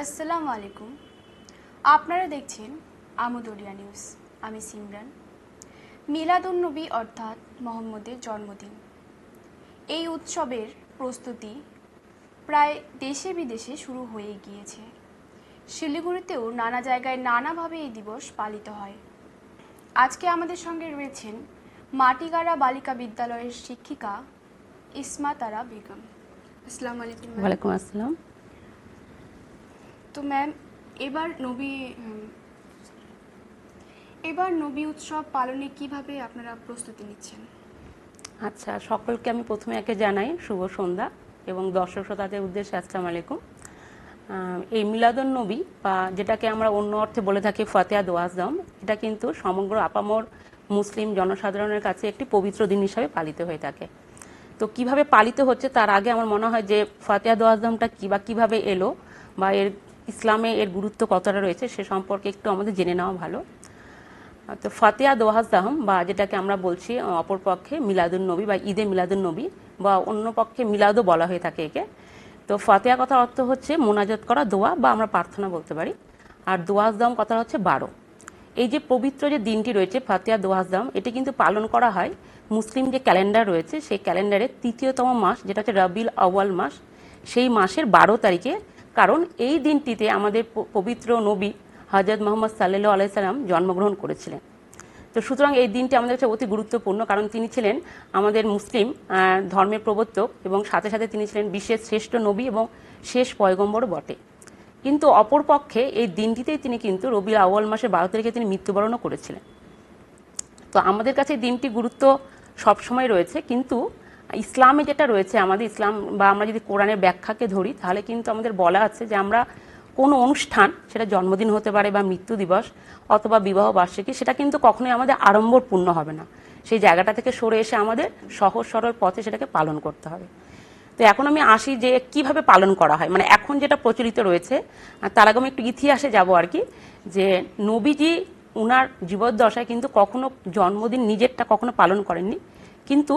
আসসালামু আলাইকুম। আপনারা দেখছেন আমদরিয়া নিউজ। আমি সিমরান। মিলাদুন নবী অর্থাৎ মোহাম্মদের জন্মদিন। এই উৎসবের প্রস্তুতি প্রায় দেশে বিদেশে শুরু হয়ে গিয়েছে। শিলিগুড়িতেও নানা জায়গায় নানাভাবে এই দিবস পালিত হয়। আজকে আমাদের সঙ্গে রয়েছেন মাটিগাড়া বালিকা বিদ্যালয়ের শিক্ষিকা ইসমা তারা বেগম। আসসালামু আলাইকুম। ওয়ালাইকুম আসসালাম। তো ম্যাম এবার নবী এবার নবী উৎসব পালনে কীভাবে আপনারা প্রস্তুতি নিচ্ছেন? আচ্ছা সকলকে আমি প্রথমে একে জানাই, শুভ সন্ধ্যা এবং দর্শক শ্রোতাদের উদ্দেশ্যে আসসালামু আলাইকুম। এই মিলাদুন নবী বা যেটাকে আমরা অন্য অর্থে বলে থাকি ফাতেহা দোয়াজদম এটা কিন্তু সমগ্র আপামর মুসলিম জনসাধারণের কাছে একটি পবিত্র দিন হিসাবে পালিত হয়ে থাকে। তো কীভাবে পালিত হচ্ছে তার আগে আমার মনে হয় যে ফাতেহা দোয়াজদমটা কী বা কীভাবে এলো বা এর ইসলামে এর গুরুত্ব কতটা রয়েছে সে সম্পর্কে একটু আমাদের জেনে নেওয়া ভালো। তো ফাতেহা দোহাজদাহম বা যেটাকে আমরা বলছি অপরপক্ষে মিলাদুন নবী বা ঈদে মিলাদুন নবী বা অন্য পক্ষে মিলাদও বলা হয়ে থাকে একে। তো ফাতেয়া কথার অর্থ হচ্ছে মোনাজাত করা দোয়া বা আমরা প্রার্থনা বলতে পারি। আর দোয়াজদাম কথা হচ্ছে বারো। এই যে পবিত্র যে দিনটি রয়েছে ফাতেহা দোয়াজদাম এটি কিন্তু পালন করা হয় মুসলিম যে ক্যালেন্ডার রয়েছে, সেই ক্যালেন্ডারের তৃতীয়তম মাস, যেটা হচ্ছে রবিল আউয়াল মাস, সেই মাসের বারো তারিখে কারণ এই দিনটিতে আমাদের পবিত্র নবী হজরত মোহাম্মদ সাল্লাহ আলাইসাল্লাম জন্মগ্রহণ করেছিলেন। তো সুতরাং এই দিনটি আমাদের কাছে অতি গুরুত্বপূর্ণ কারণ তিনি ছিলেন আমাদের মুসলিম ধর্মের প্রবর্তক এবং সাথে সাথে তিনি ছিলেন বিশ্বের শ্রেষ্ঠ নবী এবং শেষ পয়গম্বর বটে। কিন্তু অপরপক্ষে এই দিনটিতেই তিনি কিন্তু রবিউল আউয়াল মাসের বারো তারিখে তিনি মৃত্যুবরণও করেছিলেন। তো আমাদের কাছে দিনটি গুরুত্ব সবসময় রয়েছে, কিন্তু ইসলামে যেটা রয়েছে, আমাদের ইসলাম বা আমরা যদি কোরআনের ব্যাখ্যাকে ধরি, তাহলে কিন্তু আমাদের বলা আছে যে আমরা কোনো অনুষ্ঠান, সেটা জন্মদিন হতে পারে বা মৃত্যু দিবস অথবা বিবাহ বার্ষিকী, সেটা কিন্তু কখনোই আমাদের আড়ম্বরপূর্ণ হবে না। সেই জায়গাটা থেকে সরে এসে আমাদের সহজ সরল পথে সেটাকে পালন করতে হবে। তো এখন আমি আসি যে কীভাবে পালন করা হয়। মানে এখন যেটা প্রচলিত রয়েছে তার আগে আমি একটু ইতিহাসে যাব আর কি, যে নবীজি উনার জীবদ্দশায় কিন্তু কখনো জন্মদিন নিজেরটা কখনো পালন করেননি। কিন্তু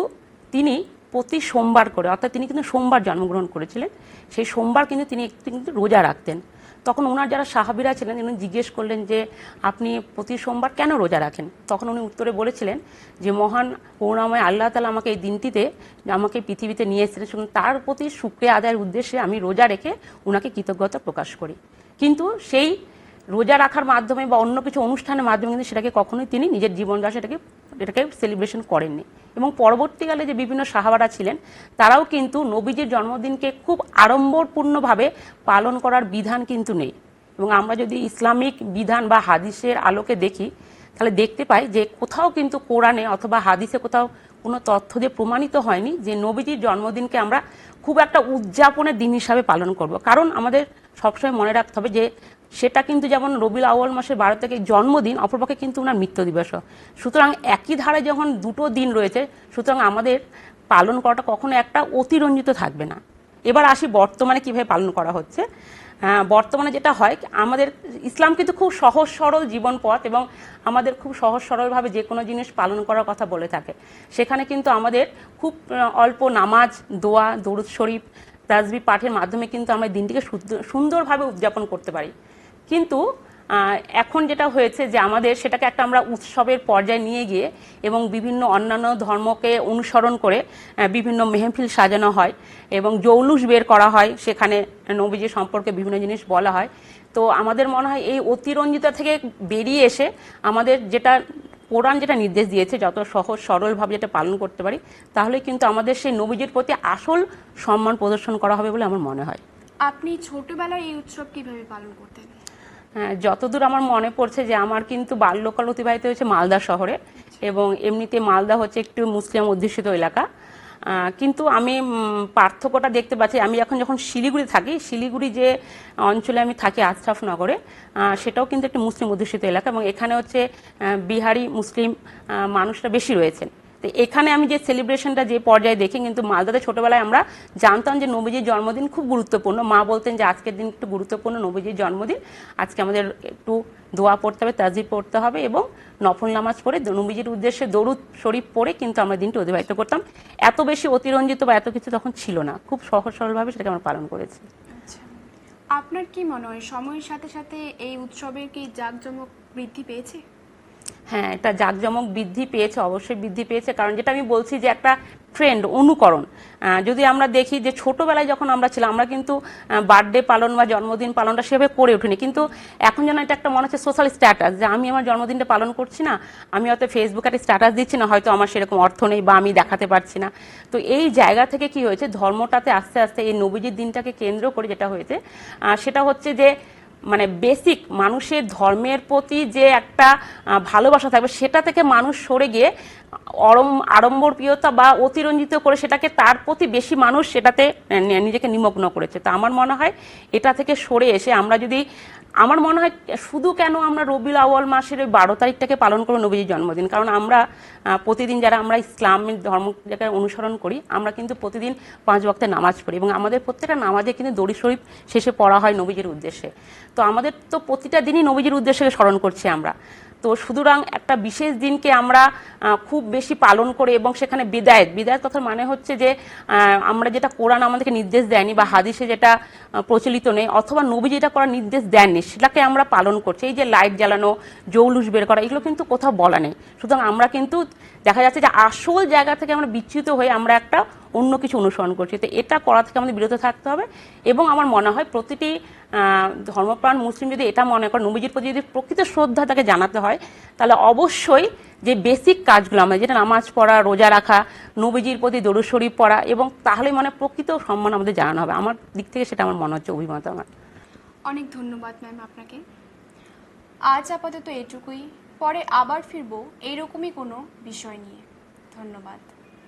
তিনি প্রতি সোমবার করে, অর্থাৎ তিনি কিন্তু সোমবার জন্মগ্রহণ করেছিলেন, সেই সোমবার কিন্তু তিনি কিন্তু রোজা রাখতেন। তখন ওনার যারা সাহাবিরা ছিলেন উনি জিজ্ঞেস করলেন যে, আপনি প্রতি সোমবার কেন রোজা রাখেন? তখন উনি উত্তরে বলেছিলেন যে, মহান করুণাময় আল্লাহ তালা আমাকে এই দিনটিতে, আমাকে পৃথিবীতে নিয়ে এসেছিলেন তার প্রতি শুক্রিয়া আদায়ের উদ্দেশ্যে আমি রোজা রেখে ওনাকে কৃতজ্ঞতা প্রকাশ করি। কিন্তু সেই রোজা রাখার মাধ্যমে বা অন্য কিছু অনুষ্ঠানের মাধ্যমে কিন্তু সেটাকে কখনোই তিনি নিজের জীবন সেটাকে এটাকে সেলিব্রেশন করেননি। এবং পরবর্তীকালে যে বিভিন্ন সাহাবারা ছিলেন, তারাও কিন্তু নবীজির জন্মদিনকে খুব আড়ম্বরপূর্ণভাবে পালন করার বিধান কিন্তু নেই। এবং আমরা যদি ইসলামিক বিধান বা হাদিসের আলোকে দেখি, তাহলে দেখতে পাই যে কোথাও কিন্তু কোরআনে অথবা হাদিসে কোথাও কোনো তথ্য দিয়ে প্রমাণিত হয়নি যে নবীজির জন্মদিনকে আমরা খুব একটা উদযাপনের দিন হিসাবে পালন করব। কারণ আমাদের সবসময় মনে রাখতে হবে যে সেটা কিন্তু যেমন রবিল আউয়াল মাসের বারো থেকে জন্মদিন, অপরপক্ষে কিন্তু ওনার মৃত্যু দিবসও সুতরাং একই ধারে যখন দুটো দিন রয়েছে, সুতরাং আমাদের পালন করাটা কখনো একটা অতিরঞ্জিত থাকবে না। এবার আসি বর্তমানে কীভাবে পালন করা হচ্ছে। বর্তমানে যেটা হয়, আমাদের ইসলাম কিন্তু খুব সহজ সরল জীবন পথ এবং আমাদের খুব সহজ সরলভাবে যে কোনো জিনিস পালন করার কথা বলে থাকে। সেখানে কিন্তু আমাদের খুব অল্প নামাজ, দোয়া, দরুদ শরীফ, তাজবি পাঠের মাধ্যমে কিন্তু আমরা দিনটিকে সুন্দরভাবে উদযাপন করতে পারি। কিন্তু এখন যেটা হয়েছে যে আমাদের সেটাকে একটা আমরা উৎসবের পর্যায়ে নিয়ে গিয়ে এবং বিভিন্ন অন্যান্য ধর্মকে অনুসরণ করে বিভিন্ন মেহফিল সাজানো হয় এবং জৌলুস বের করা হয়। সেখানে নবীজি সম্পর্কে বিভিন্ন জিনিস বলা হয়। তো আমাদের মনে হয় এই অতিরঞ্জিতা থেকে বেরিয়ে এসে আমাদের যেটা কোরআন যেটা নির্দেশ দিয়েছে, যত সহজ সরলভাবে যেটা পালন করতে পারি, তাহলে কিন্তু আমাদের সেই নবীজির প্রতি আসল সম্মান প্রদর্শন করা হবে বলে আমার মনে হয়। আপনি ছোটবেলায় এই উৎসব কীভাবে পালন করতেন? যতদূর আমার মনে পড়ছে যে আমার কিন্তু বাল্যকাল অতিবাহিত হয়েছে মালদা শহরে এবং এমনিতে মালদা হচ্ছে একটু মুসলিম অধ্যুষিত এলাকা। কিন্তু আমি পার্থক্যটা দেখতে পাচ্ছি, আমি এখন যখন শিলিগুড়ি থাকি, শিলিগুড়ি যে অঞ্চলে আমি থাকি, আশরাফনগরে সেটাও কিন্তু একটি মুসলিম অধ্যুষিত এলাকা এবং এখানে হচ্ছে বিহারি মুসলিম মানুষরা বেশি রয়েছেন। তো এখানে আমি যে সেলিব্রেশনটা যে পর্যায়ে দেখি, কিন্তু মালদাতে ছোটবেলায় আমরা জানতাম যে নবীজির জন্মদিন খুব গুরুত্বপূর্ণ। মা বলতেন যে আজকের দিন একটু গুরুত্বপূর্ণ নবীজির জন্মদিন। আজকে আমাদের একটু দোয়া পড়তে হবে, তাজিব পড়তে হবে এবং নফল নামাজ পড়ে নবীজির উদ্দেশ্যে দরুদ শরীফ পড়ে কিন্তু আমরা দিনটি অতিবাহিত করতাম। এত বেশি অতিরঞ্জিত বা এত কিছু তখন ছিল না। খুব সহজ সরলভাবে সেটাকে আমরা পালন করেছি। আচ্ছা। আপনার কি মনে হয়, সময়ের সাথে সাথে এই উৎসবের কি জাঁকজমক বৃদ্ধি পেয়েছে? হ্যাঁ এটা জাঁকজমক বৃদ্ধি পেয়েছে, অবশ্যই বৃদ্ধি পেয়েছে। কারণ যেটা আমি বলছি যে একটা ট্রেন্ড অনুকরণ। যদি আমরা দেখি যে ছোটবেলায় যখন আমরা ছিলাম, আমরা কিন্তু বার্থডে পালন বা জন্মদিন পালনটা সেভাবে করে উঠিনি। কিন্তু এখন যেন এটা একটা মনে হচ্ছে সোশ্যাল স্ট্যাটাস যে আমি আমার জন্মদিনটা পালন করছি না, আমি হয়তো ফেসবুকে একটা স্ট্যাটাস দিচ্ছি না, হয়তো আমার সেরকম অর্থ নেই বা আমি দেখাতে পারছি না। তো এই জায়গা থেকে কি হয়েছে, ধর্মটাতে আস্তে আস্তে এই নবীজির দিনটাকে কেন্দ্র করে যেটা হয়েছে সেটা হচ্ছে যে মানে বেসিক মানুষের ধর্মের প্রতি যে একটা ভালোবাসা থাকবে, সেটা থেকে মানুষ সরে গিয়ে, অরম, আড়ম্বরপ্রিয়তা বা অতিরঞ্জিত করে সেটাকে তার প্রতি বেশি মানুষ সেটাতে নিজেকে নিমগ্ন করেছে। তো আমার মনে হয় এটা থেকে সরে এসে আমরা যদি আমার মনে হয় শুধু কেন আমরা রবিউল আউয়াল মাসের ওই বারো তারিখটাকে পালন করব নবীজির জন্মদিন? কারণ আমরা প্রতিদিন যারা আমরা ইসলামের ধর্ম যাকে অনুসরণ করি, আমরা কিন্তু প্রতিদিন পাঁচ বক্তে নামাজ পড়ি এবং আমাদের প্রত্যেকটা নামাজে কিন্তু দড়ি শরীফ শেষে পড়া হয় নবীজির উদ্দেশ্যে। তো আমাদের তো প্রতিটা দিনই নবীজির উদ্দেশ্যে স্মরণ করছি আমরা। তো সুতরাং একটা বিশেষ দিনকে আমরা খুব বেশি পালন করে এবং সেখানে বিদায়ত। বিদায়ত কথার মানে হচ্ছে যে আমরা যেটা কোরআন আমাদেরকে নির্দেশ দেয়নি বা হাদিসে যেটা প্রচলিত নেই অথবা নবী যেটা করার নির্দেশ দেননি, সেটাকে আমরা পালন করছি। এই যে লাইট জ্বালানো, জৌলুস বের করা, এগুলো কিন্তু কোথাও বলা নেই। সুতরাং আমরা কিন্তু দেখা যাচ্ছে যে আসল জায়গা থেকে আমরা বিচ্যুত হয়ে আমরা একটা অন্য কিছু অনুসরণ করছি। তো এটা করা থেকে আমাদের বিরত থাকতে হবে এবং আমার মনে হয় প্রতিটি ধর্মপ্রাণ মুসলিম যদি এটা মনে করে, নবীজির প্রতি যদি প্রকৃত শ্রদ্ধা তাকে জানাতে হয়, তাহলে অবশ্যই যে বেসিক কাজগুলো আমাদের যেটা নামাজ পড়া, রোজা রাখা, নবীজির প্রতি দরুদ শরীফ পড়া এবং তাহলে মানে প্রকৃত সম্মান আমাদের জানানো হবে। আমার দিক থেকে সেটা আমার মনে হচ্ছে অভিমত আমার। অনেক ধন্যবাদ ম্যাম আপনাকে। আজ আপাতত এটুকুই। পরে আবার ফিরবো এইরকমই কোনো বিষয় নিয়ে। ধন্যবাদ।